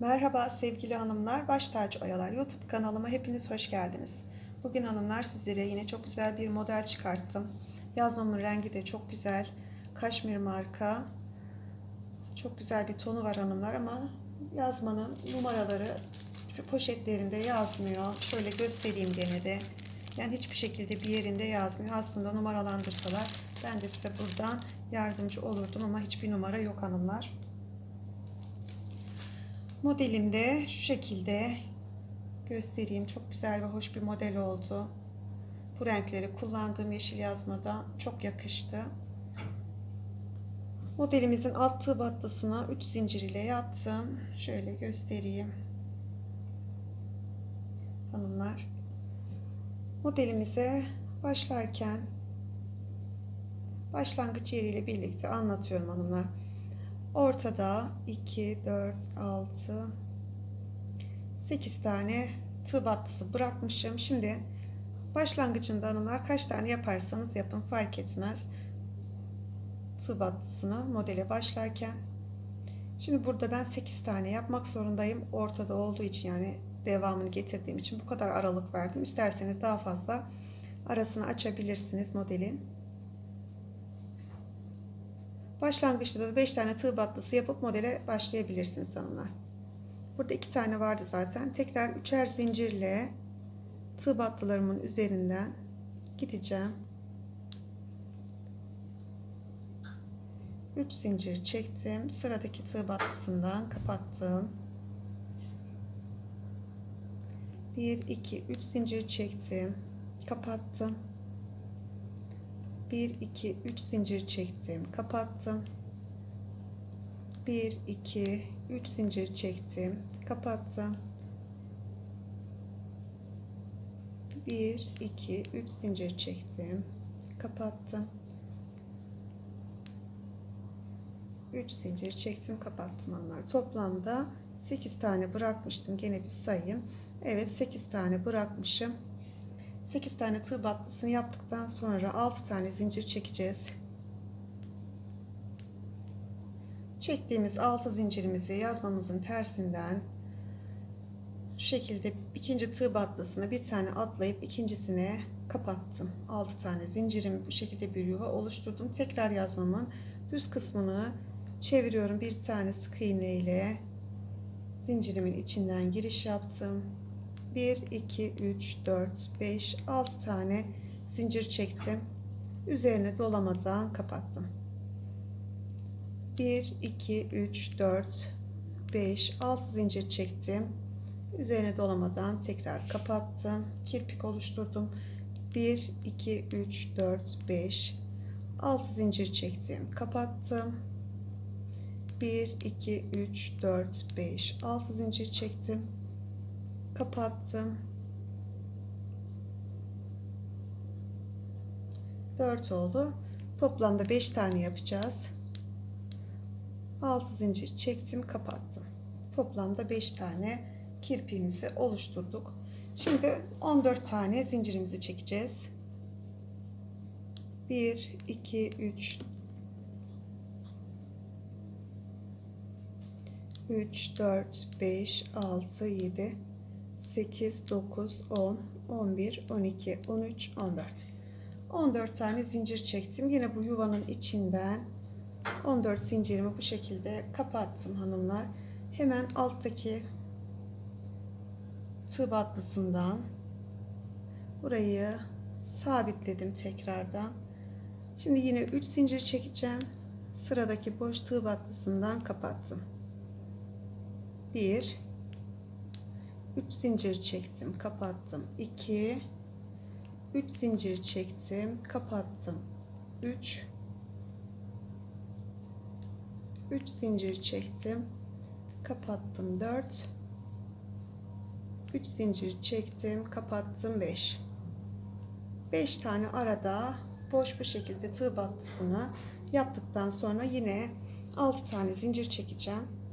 Merhaba sevgili hanımlar, Baş Tacı Oyalar YouTube kanalıma hepiniz hoş geldiniz. Bugün hanımlar sizlere yine çok güzel bir model çıkarttım. Yazmamın rengi de çok güzel. Kaşmir marka. Çok güzel bir tonu var hanımlar ama yazmanın numaraları poşetlerinde yazmıyor. Şöyle göstereyim gene de. Yani hiçbir şekilde bir yerinde yazmıyor. Aslında numaralandırsalar ben de size buradan yardımcı olurdum ama hiçbir numara yok hanımlar. Modelimde şu şekilde göstereyim. Çok güzel ve hoş bir model oldu. Bu renkleri kullandığım yeşil yazmada çok yakıştı. Modelimizin alt tığ battısına 3 zincir ile yaptım. Şöyle göstereyim. Hanımlar. Modelimize başlarken başlangıç yeriyle birlikte anlatıyorum hanımlar. Ortada 2, 4, 6, 8 tane tığ battısı bırakmışım. Şimdi başlangıcında hanımlar kaç tane yaparsanız yapın fark etmez. Tığ battısını modele başlarken. Şimdi burada ben 8 tane yapmak zorundayım. Ortada olduğu için yani devamını getirdiğim için bu kadar aralık verdim. İsterseniz daha fazla arasını açabilirsiniz modelin. Başlangıçta da 5 tane tığ battısı yapıp modele başlayabilirsiniz hanımlar. Burada 2 tane vardı zaten. Tekrar üçer zincirle tığ battılarımın üzerinden gideceğim. 3 zincir çektim. Sıradaki tığ battısından kapattım. 1 2 3 zincir çektim. Kapattım. 1 2 3 zincir çektim kapattım. 1 2 3 zincir çektim kapattım. 1 2 3 zincir çektim kapattım. 3 zincir çektim kapattım onlar toplamda 8 tane bırakmıştım. Gene bir sayayım. Evet 8 tane bırakmışım 8 tane tığ battısını yaptıktan sonra 6 tane zincir çekeceğiz. Çektiğimiz 6 zincirimizi yazmamızın tersinden şu şekilde ikinci tığ battısını bir tane atlayıp ikincisine kapattım. 6 tane zincirimi bu şekilde bir yuva oluşturdum. Tekrar yazmamın düz kısmını çeviriyorum. Bir tane sık iğne ile zincirimin içinden giriş yaptım. 1, 2, 3, 4, 5, 6 tane zincir çektim. Üzerine dolamadan kapattım. 1, 2, 3, 4, 5, 6 zincir çektim. Üzerine dolamadan tekrar kapattım. Kirpik oluşturdum. 1, 2, 3, 4, 5, 6 zincir çektim. Kapattım. 1, 2, 3, 4, 5, 6 zincir çektim kapattım. 4 oldu. Toplamda 5 tane yapacağız. 6 zincir çektim, kapattım. Toplamda 5 tane kirpiğimizi oluşturduk. Şimdi 14 tane zincirimizi çekeceğiz. 1 2 3 3 4 5 6 7 8, 9, 10, 11, 12, 13, 14. 14 tane zincir çektim. Yine bu yuvanın içinden 14 zincirimi bu şekilde kapattım hanımlar. Hemen alttaki tığ battısından burayı sabitledim tekrardan. Şimdi yine 3 zincir çekeceğim. Sıradaki boş tığ battısından kapattım. 1 3 zincir çektim kapattım. 2 3 zincir çektim kapattım. 3 3 zincir çektim kapattım. 4 3 zincir çektim kapattım. 5 5 tane arada boş bir şekilde tığ battısını yaptıktan sonra yine 6 tane zincir çekeceğim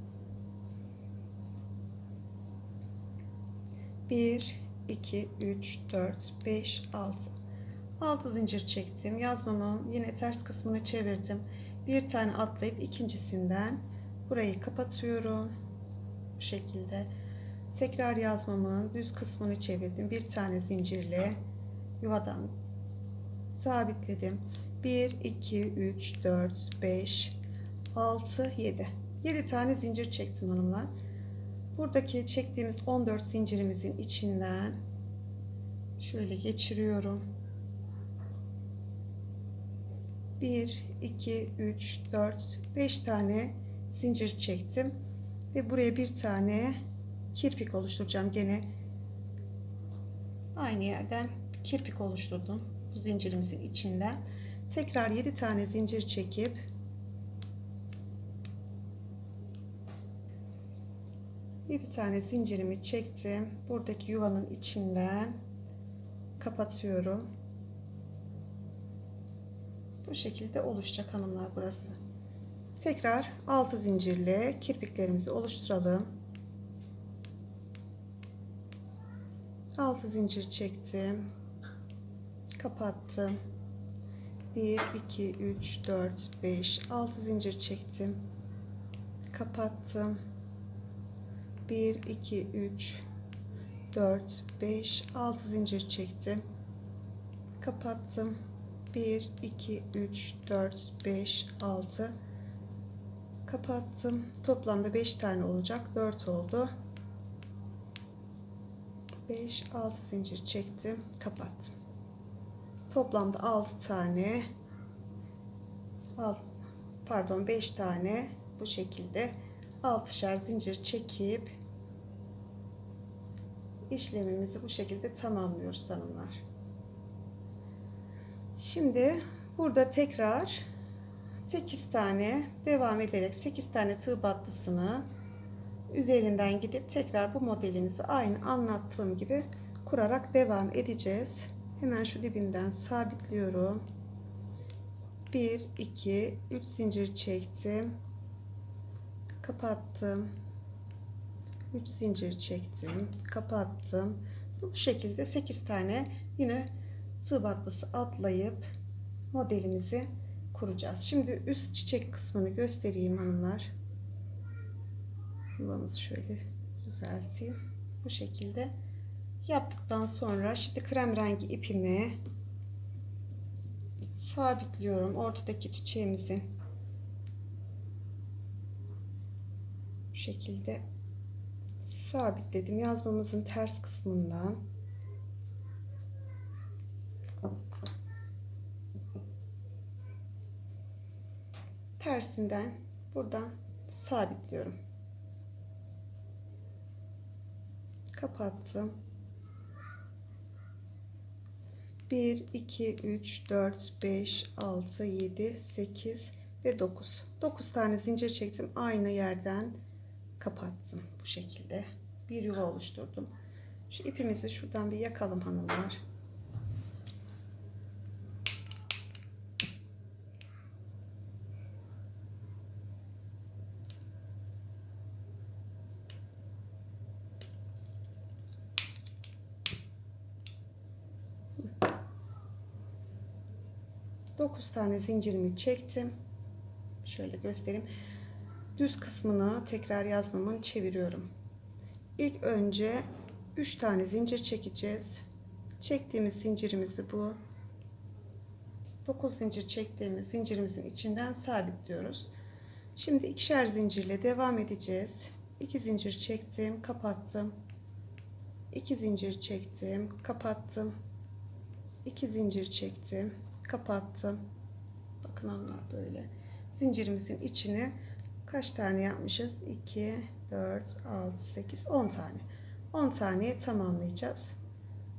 1 2 3 4 5 6 6 zincir çektim yazmamın yine ters kısmını çevirdim bir tane atlayıp ikincisinden burayı kapatıyorum Bu şekilde. Tekrar yazmamın düz kısmını çevirdim. Bir tane zincirle yuvadan sabitledim. 1, 2, 3, 4, 5, 6, 7. 7 tane zincir çektim hanımlar. Buradaki çektiğimiz 14 zincirimizin içinden şöyle geçiriyorum. 1, 2, 3, 4, 5 tane zincir çektim. Ve buraya bir tane kirpik oluşturacağım. Gene aynı yerden kirpik oluşturdum. Bu zincirimizin içinden. Tekrar 7 tane zincir çekip Yedi tane zincirimi çektim. Buradaki yuvanın içinden kapatıyorum. Bu şekilde oluşacak hanımlar burası. Tekrar 6 zincirle kirpiklerimizi oluşturalım. 6 zincir çektim. Kapattım. 1 2 3 4 5 6 zincir çektim. Kapattım. 1 2 3 4 5 6 zincir çektim. Kapattım. 1 2 3 4 5 6 kapattım. Toplamda 5 tane olacak. 4 oldu. 5 6 zincir çektim, kapattım. Toplamda 6 tane alt, pardon 5 tane bu şekilde 6'şer zincir çekip işlemimizi bu şekilde tamamlıyoruz hanımlar. Şimdi burada tekrar 8 tane devam ederek 8 tane tığ battısını üzerinden gidip tekrar bu modelimizi aynı anlattığım gibi kurarak devam edeceğiz. Hemen şu dibinden sabitliyorum. 1 2 3 zincir çektim. Kapattım. 3 zincir çektim. Kapattım. Bu şekilde 8 tane yine tığ battısı atlayıp modelimizi kuracağız. Şimdi üst çiçek kısmını göstereyim hanımlar. Yuvamızı şöyle düzelteyim. Bu şekilde yaptıktan sonra şimdi krem rengi ipimi sabitliyorum. Ortadaki çiçeğimizin bu şekilde sabitledim. Yazmamızın ters kısmından tersinden buradan sabitliyorum. Kapattım. 1 2 3 4 5 6 7 8 ve 9. 9 tane zincir çektim. Aynı yerden kapattım bu şekilde. Bir yuva oluşturdum. Şu ipimizi şuradan bir yakalım hanımlar. Dokuz tane zincirimi çektim. Şöyle göstereyim. Düz kısmını tekrar yazmamın çeviriyorum. İlk önce 3 tane zincir çekeceğiz. Çektiğimiz zincirimizi bu 9 zincir çektiğimiz zincirimizin içinden sabitliyoruz. Şimdi ikişer zincirle devam edeceğiz. 2 zincir çektim, kapattım. 2 zincir çektim, kapattım. 2 zincir çektim, kapattım. Bakın hanımlar böyle. Zincirimizin içine kaç tane yapmışız? 2, 4, 6, 8, 10 tane. 10 taneye tamamlayacağız.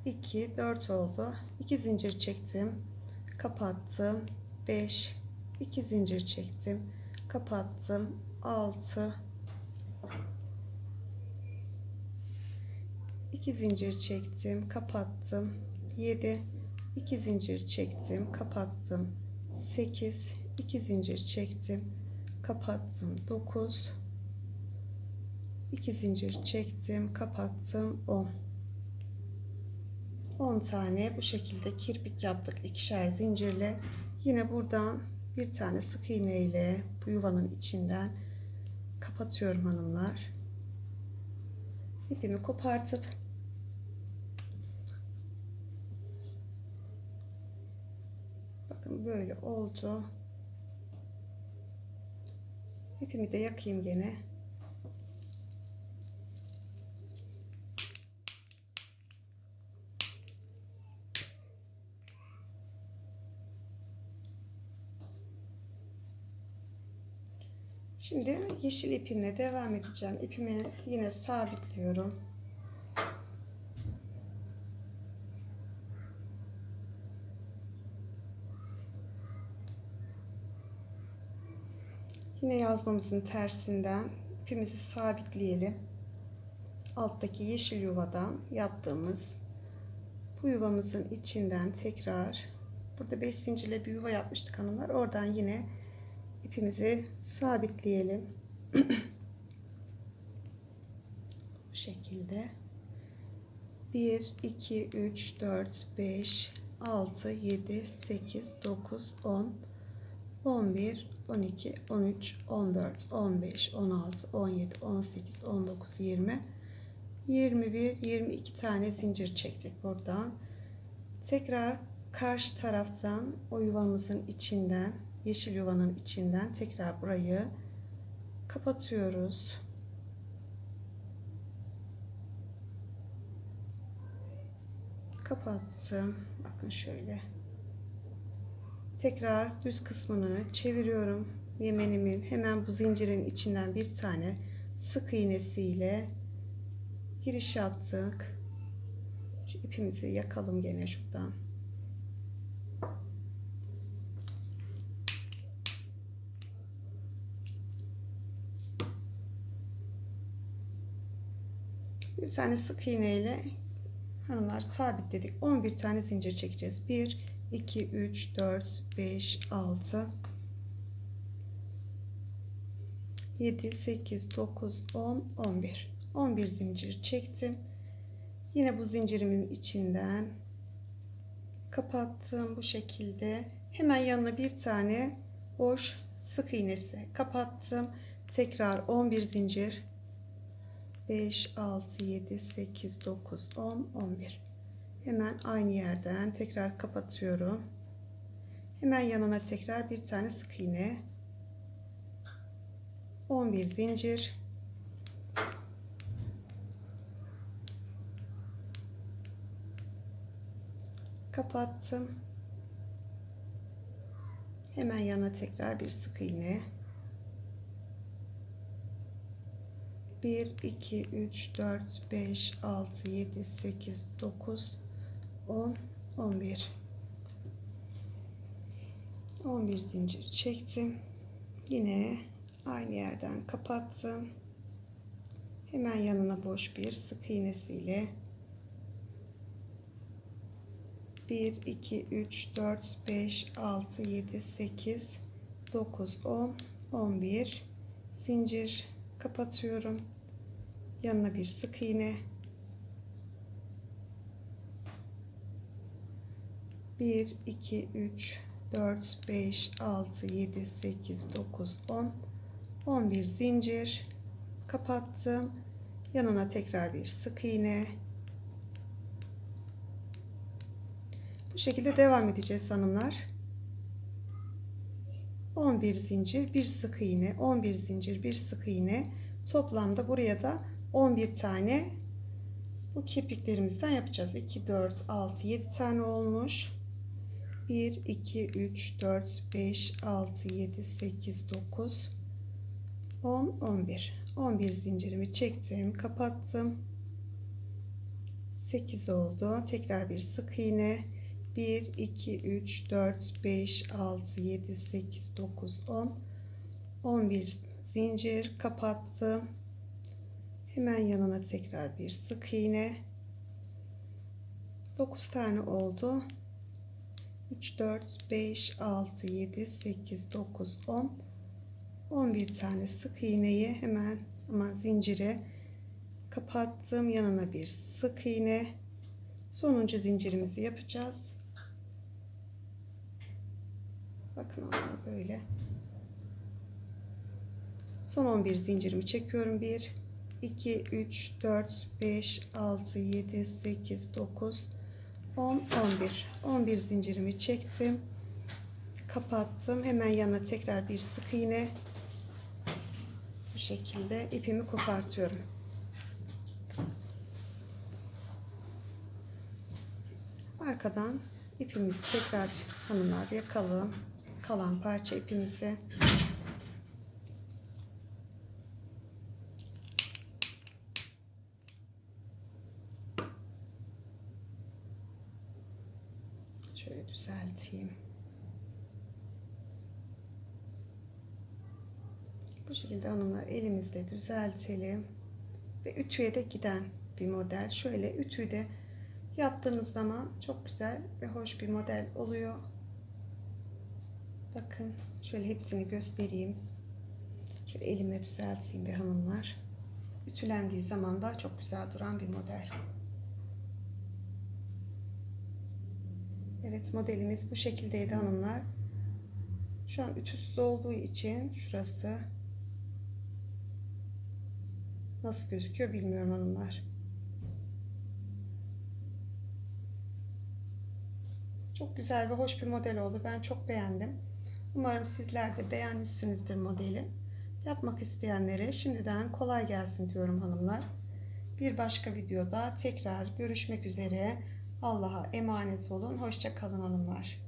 2, 4 oldu. 2 zincir çektim. Kapattım. 5, 2 zincir çektim. Kapattım. 6, 2 zincir çektim. Kapattım. 7, 2 zincir çektim. Kapattım. 8, 2 zincir çektim. Kapattım. 9, 2 zincir çektim kapattım 10 10 tane bu şekilde kirpik yaptık ikişer zincirle yine buradan bir tane sık iğne ile bu yuvanın içinden kapatıyorum hanımlar ipimi kopartıp bakın böyle oldu. İpimi de yakayım gene. Şimdi yeşil ipimle devam edeceğim. İpimi yine sabitliyorum. Yine yazmamızın tersinden ipimizi sabitleyelim. Alttaki yeşil yuvadan yaptığımız bu yuvamızın içinden tekrar burada 5 zincirle bir yuva yapmıştık hanımlar. Oradan yine ipimizi sabitleyelim. Bu şekilde. 1, 2, 3, 4, 5, 6, 7, 8, 9, 10, 11, 12, 13, 14, 15, 16, 17, 18, 19, 20, 21, 22 tane zincir çektik buradan. Tekrar karşı taraftan o yuvamızın içinden yeşil yuvanın içinden tekrar burayı kapatıyoruz. Kapattım. Bakın şöyle. Tekrar düz kısmını çeviriyorum. Yemenimin hemen bu zincirin içinden bir tane sık iğnesiyle giriş yaptık. Şu ipimizi yakalım gene şuradan. Bir tane sık iğne ile hanımlar sabitledik. 11 tane zincir çekeceğiz. 1 2 3 4 5 6 7 8 9 10 11 11 zincir çektim. Yine bu zincirimin içinden kapattım bu şekilde. Hemen yanına bir tane boş sık iğnesi kapattım. Tekrar 11 zincir 5, 6, 7, 8, 9, 10, 11. Hemen aynı yerden tekrar kapatıyorum. Hemen yanına tekrar bir tane sık iğne. 11 zincir. Kapattım. Hemen yana tekrar bir sık iğne. 1, 2, 3, 4, 5, 6, 7, 8, 9, 10, 11. 11 zincir çektim. Yine aynı yerden kapattım. Hemen yanına boş bir sık iğnesiyle 1, 2, 3, 4, 5, 6, 7, 8, 9, 10, 11 zincir kapatıyorum. Yanına bir sık iğne. Bir, iki, üç, dört, beş, altı, yedi, sekiz, dokuz, on, on bir zincir kapattım. Yanına tekrar bir sık iğne. Bu şekilde devam edeceğiz hanımlar. 11 zincir, bir sık iğne, 11 zincir, bir sık iğne. Toplamda buraya da 11 tane bu kirpiklerimizden yapacağız. 2, 4, 6, 7 tane olmuş. 1, 2, 3, 4, 5, 6, 7, 8, 9, 10, 11. 11 zincirimi çektim, kapattım. 8 oldu. Tekrar bir sık iğne. 1, 2, 3, 4, 5, 6, 7, 8, 9, 10, 11 zincir kapattım. Hemen yanına tekrar bir sık iğne. 9 tane oldu. 3, 4, 5, 6, 7, 8, 9, 10, 11 tane sık iğneyi hemen ama zincire kapattım. Yanına bir sık iğne. Sonuncu zincirimizi yapacağız. Bakın onlar böyle. Son 11 zincirimi çekiyorum. 1 2, 3, 4, 5, 6, 7, 8, 9, 10, 11. 11 zincirimi çektim. Kapattım. Hemen yana tekrar bir sık iğne. Bu şekilde ipimi kopartıyorum. Arkadan ipimizi tekrar hanımlar yakalım. Kalan parça ipimizi şöyle düzelteyim. Bu şekilde hanımlar elimizle düzeltelim ve ütüye de giden bir model. Şöyle ütüyü de yaptığımız zaman çok güzel ve hoş bir model oluyor. Bakın şöyle hepsini göstereyim. Şöyle elimle düzelteyim bir hanımlar. Ütülendiği zaman da çok güzel duran bir model. Evet modelimiz bu şekildeydi hanımlar. Şu an ütüsüz olduğu için şurası nasıl gözüküyor bilmiyorum hanımlar. Çok güzel ve hoş bir model oldu. Ben çok beğendim. Umarım sizler de beğenmişsinizdir modeli. Yapmak isteyenlere şimdiden kolay gelsin diyorum hanımlar. Bir başka videoda tekrar görüşmek üzere. Allah'a emanet olun. Hoşça kalın hanımlar.